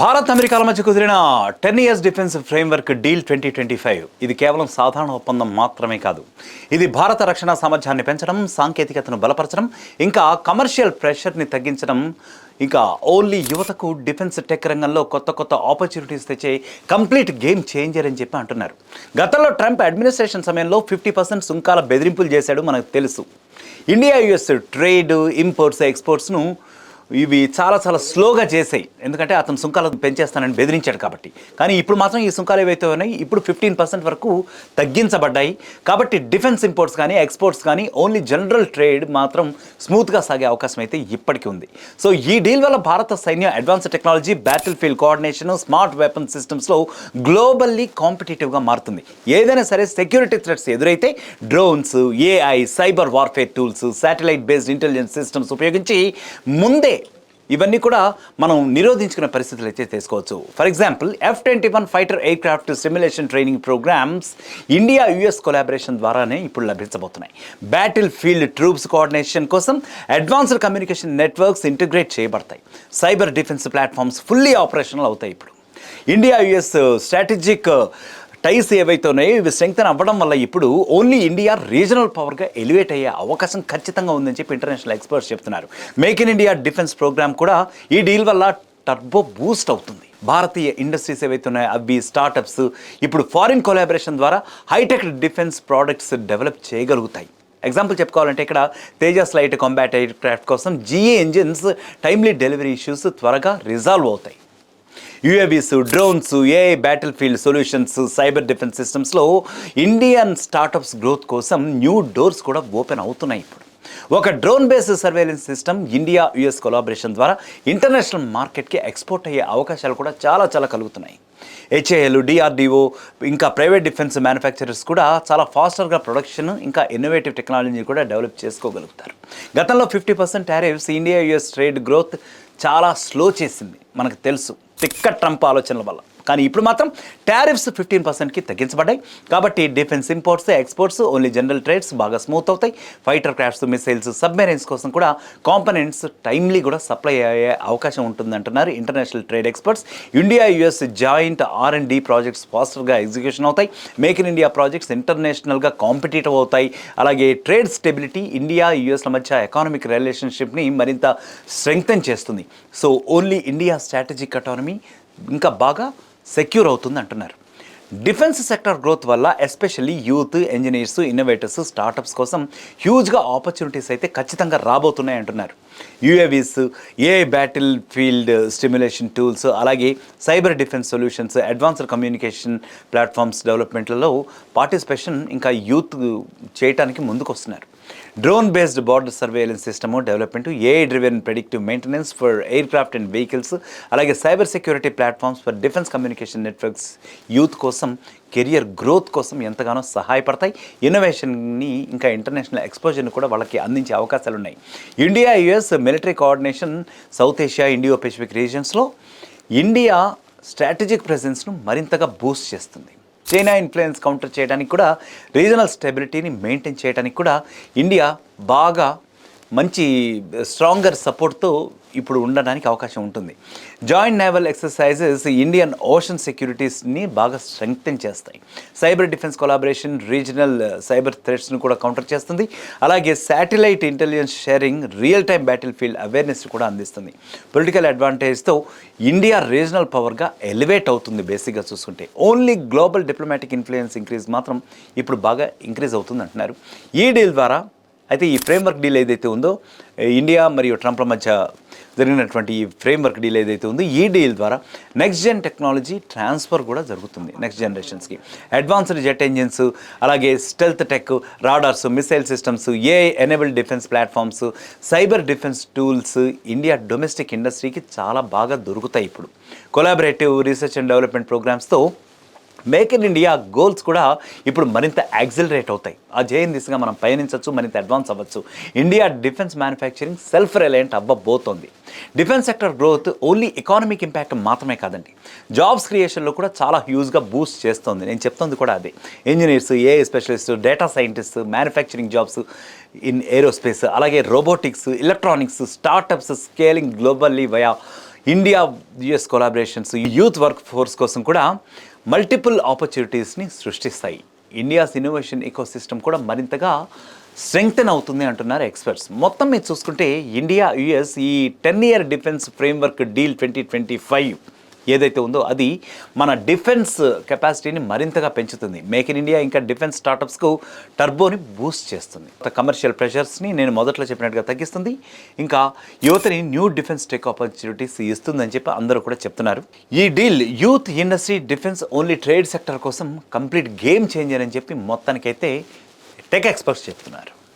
భారత్ అమెరికాల మధ్య కుదిరిన ten years defence framework deal twenty twenty five. ఇది కేవలం సాధారణ ఒప్పందం మాత్రమే కాదు. ఇది భారత రక్షణ సామర్థ్యాన్ని పెంచడం సాంకేతికతను బలపరచడం ఇంకా కమర్షియల్ ప్రెషర్ని తగ్గించడం ఇంకా ఓన్లీ యువతకు డిఫెన్స్ టెక్ రంగంలో కొత్త కొత్త ఆపర్చునిటీస్ తెచ్చే కంప్లీట్ గేమ్ చేంజర్ అని చెప్పి అంటున్నారు. గతంలో ట్రంప్ అడ్మినిస్ట్రేషన్ సమయంలో ఫిఫ్టీ పర్సెంట్ సుంకాల బెదిరింపులు చేశాడు మనకు తెలుసు. ఇండియా యుఎస్ ట్రేడ్ ఇంపోర్ట్స్ ఎక్స్పోర్ట్స్ను ఇవి చాలా చాలా స్లోగా చేసాయి. ఎందుకంటే అతను సుంకాలు పెంచేస్తానని బెదిరించాడు కాబట్టి. కానీ ఇప్పుడు మాత్రం ఈ సుంకాలు ఏవైతే ఉన్నాయి ఇప్పుడు ఫిఫ్టీన్ పర్సెంట్ వరకు తగ్గించబడ్డాయి. కాబట్టి డిఫెన్స్ ఇంపోర్ట్స్ కానీ ఎక్స్పోర్ట్స్ కానీ ఓన్లీ జనరల్ ట్రేడ్ మాత్రం స్మూత్గా సాగే అవకాశం అయితే ఇప్పటికీ ఉంది. సో ఈ డీల్ వల్ల భారత సైన్యం advance technology battlefield coordination smart weapon సిస్టమ్స్లో గ్లోబల్లీ కాంపిటేటివ్గా మారుతుంది. ఏదైనా సరే సెక్యూరిటీ థ్రెట్స్ ఎదురైతే drones AI cyber warfare tools satellite based intelligence systems ఉపయోగించి ముందే ఇవన్నీ కూడా మనం నిరోధించుకునే పరిస్థితులు అయితే తీసుకోవచ్చు for example F twenty one fighter aircraft simulation training programmes India US collaboration ద్వారానే ఇప్పుడు లభించబోతున్నాయి. బ్యాటిల్ ఫీల్డ్ ట్రూప్స్ కోఆర్డినేషన్ కోసం అడ్వాన్స్డ్ కమ్యూనికేషన్ నెట్వర్క్స్ ఇంటిగ్రేట్ చేయబడతాయి. Cyber defence platforms fully operational అవుతాయి ఇప్పుడు. ఇండియా యుఎస్ స్ట్రాటజిక్ టైస్ ఏవైతే ఉన్నాయో ఇవి స్ట్రెంగ్తన్ అవ్వడం వల్ల ఇప్పుడు ఓన్లీ ఇండియా రీజనల్ పవర్గా ఎలివేట్ అయ్యే అవకాశం ఖచ్చితంగా ఉందని చెప్పి ఇంటర్నేషనల్ ఎక్స్పర్ట్స్ చెప్తున్నారు. Make in India defence programme కూడా ఈ డీల్ వల్ల టర్బో బూస్ట్ అవుతుంది. భారతీయ ఇండస్ట్రీస్ ఏవైతే ఉన్నాయో అవి స్టార్టప్స్ ఇప్పుడు ఫారిన్ కొలాబరేషన్ ద్వారా hi tech defence products develop చేయగలుగుతాయి. Example చెప్పుకోవాలంటే ఇక్కడ Tejas light combat air craft కోసం GE engines timely delivery issues త్వరగా రిజాల్వ్ అవుతాయి. UAVs drones AI battle solutions cyber defence సిస్టమ్స్లో ఇండియన్ స్టార్టప్స్ గ్రోత్ కోసం న్యూ డోర్స్ కూడా ఓపెన్ అవుతున్నాయి ఇప్పుడు. ఒక drone based surveillance system India US collaboration ద్వారా ఇంటర్నేషనల్ మార్కెట్కి ఎక్స్పోర్ట్ అయ్యే అవకాశాలు కూడా చాలా చాలా కలుగుతున్నాయి. హెచ్ఏఎల్ డిఆర్డిఓ ఇంకా ప్రైవేట్ డిఫెన్స్ మ్యానుఫ్యాక్చరర్స్ కూడా చాలా ఫాస్టర్గా ప్రొడక్షన్ ఇంకా ఇన్నోవేటివ్ టెక్నాలజీని కూడా డెవలప్ చేసుకోగలుగుతారు. గతంలో fifty percent tariffs India US trade growth చాలా స్లో చేసింది మనకు తెలుసు. తిక్క ట్రంప్ ఆలోచనల వల్ల. కానీ ఇప్పుడు మాత్రం టారిఫ్స్ ఫిఫ్టీన్ పర్సెంట్కి తగ్గించబడ్డాయి. కాబట్టి defence imports exports only general trades బాగా స్మూత్ అవుతాయి. ఫైటర్ క్రాఫ్ట్స్ మిసైల్స్ సబ్మెరైన్స్ కోసం కూడా కాంపనెంట్స్ టైమ్లీ కూడా సప్లై అయ్యే అవకాశం ఉంటుంది అంటున్నారు international trade experts India US joint R and D projects ఫాస్టర్గా execution అవుతాయి. మేక్ ఇన్ ఇండియా ప్రాజెక్ట్స్ ఇంటర్నేషనల్గా కాంపిటేటివ్ అవుతాయి. అలాగే ట్రేడ్ స్టెబిలిటీ ఇండియా యుఎస్ల మధ్య ఎకానమిక్ రిలేషన్షిప్ని మరింత స్ట్రెంగ్తన్ చేస్తుంది. So only India strategic autonomy ఇంకా బాగా సెక్యూర్ అవుతుంది అంటున్నారు. డిఫెన్స్ సెక్టర్ గ్రోత్ వల్ల especially youth engineers innovators startups కోసం హ్యూజ్గా ఆపర్చునిటీస్ అయితే ఖచ్చితంగా రాబోతున్నాయి అంటున్నారు. UAVs AI battle stimulation tools అలాగే cyber defence solutions advanced communication platforms డెవలప్మెంట్లలో participation ఇంకా యూత్ చేయటానికి ముందుకు వస్తున్నారు drone based border surveillance system development AI driven predictive maintenance for air craft and vehicles అలాగే cyber security platforms for defence communication networks youth కోసం career growth కోసం ఎంతగానో సహాయపడతాయి. ఇన్నోవేషన్ని ఇంకా ఇంటర్నేషనల్ ఎక్స్పోజర్ని కూడా వాళ్ళకి అందించే అవకాశాలు ఉన్నాయి. India US military coordination south Asia Indo Pacific రీజియన్స్లో India strategic ప్రెజెన్స్ను మరింతగా బూస్ట్ చేస్తుంది. చైనా ఇన్ఫ్లుయెన్స్ కౌంటర్ చేయడానికి కూడా రీజనల్ స్టెబిలిటీని మెయింటైన్ చేయడానికి కూడా ఇండియా బాగా మంచి స్ట్రాంగర్ సపోర్ట్తో ఇప్పుడు ఉండడానికి అవకాశం ఉంటుంది. Joint naval exercises Indian ocean సెక్యూరిటీస్ని బాగా స్ట్రెంగ్తెన్ చేస్తాయి. Cyber defence collaboration regional cyber థ్రెట్స్ను కూడా కౌంటర్ చేస్తుంది. అలాగే satellite intelligence sharing real time battle awareness కూడా అందిస్తుంది. పొలిటికల్ అడ్వాంటేజ్తో ఇండియా రీజనల్ పవర్గా ఎలివేట్ అవుతుంది బేసిక్గా చూసుకుంటే. Only global diplomatic influence increase మాత్రం ఇప్పుడు బాగా ఇంక్రీజ్ అవుతుంది అంటున్నారు. ఈ డీల్ ద్వారా అయితే ఈ ఫ్రేమ్వర్క్ డీల్ ఏదైతే ఉందో ఇండియా మరియు ట్రంప్ల మధ్య జరిగినటువంటి ఈ ఫ్రేమ్వర్క్ డీల్ ఏదైతే ఉందో ఈ డీల్ ద్వారా నెక్స్ట్ జెన్ టెక్నాలజీ ట్రాన్స్ఫర్ కూడా జరుగుతుంది నెక్స్ట్ జనరేషన్స్కి అడ్వాన్స్డ్ జెట్ ఇంజిన్స్ అలాగే stealth tech radars missile systems AI enable defence platforms cyber defence tools India domestic ఇండస్ట్రీకి చాలా బాగా దొరుకుతాయి ఇప్పుడు. కొలాబరేటివ్ రీసెర్చ్ అండ్ డెవలప్మెంట్ ప్రోగ్రామ్స్తో మేక్ ఇన్ ఇండియా గోల్స్ కూడా ఇప్పుడు మరింత యాక్సిలరేట్ అవుతాయి. ఆ జేఎన్ దిశగా మనం పయనించవచ్చు మరింత అడ్వాన్స్ అవ్వచ్చు. India defence manufacturing self reliant అవ్వబోతోంది. Defence sector growth only economic impact మాత్రమే కాదండి. జాబ్స్ క్రియేషన్లో కూడా చాలా హ్యూజ్గా బూస్ట్ చేస్తుంది. నేను చెప్తుంది కూడా అదే. Engineers AI specialist data scientist manufacturing jobs in aerospace అలాగే robotics electronics startups scaling globally via India US collaborations youth work force కోసం కూడా మల్టిపుల్ ఆపర్చునిటీస్ని సృష్టిస్తాయి. ఇండియాస్ ఇన్నోవేషన్ ఎకో సిస్టమ్ కూడా మరింతగా స్ట్రెంగ్తెన్ అవుతుంది అంటున్నారు ఎక్స్పర్ట్స్ మొత్తం మీరు చూసుకుంటే ఇండియా యుఎస్ ఈ ten year defence framework deal twenty twenty five ఏదైతే ఉందో అది మన డిఫెన్స్ కెపాసిటీని మరింతగా పెంచుతుంది. మేక్ ఇన్ ఇండియా ఇంకా డిఫెన్స్ స్టార్టప్స్కు టర్బోని బూస్ట్ చేస్తుంది. కమర్షియల్ ప్రెషర్స్ని నేను మొదట్లో చెప్పినట్టుగా తగ్గిస్తుంది. ఇంకా యువతని న్యూ డిఫెన్స్ టెక్ ఆపర్చునిటీస్ ఇస్తుందని చెప్పి అందరూ కూడా చెప్తున్నారు. ఈ deal youth industry defence only trade sector కోసం కంప్లీట్ గేమ్ చేంజర్ అని చెప్పి మొత్తానికైతే టెక్ ఎక్స్పర్ట్స్ చెప్తున్నారు.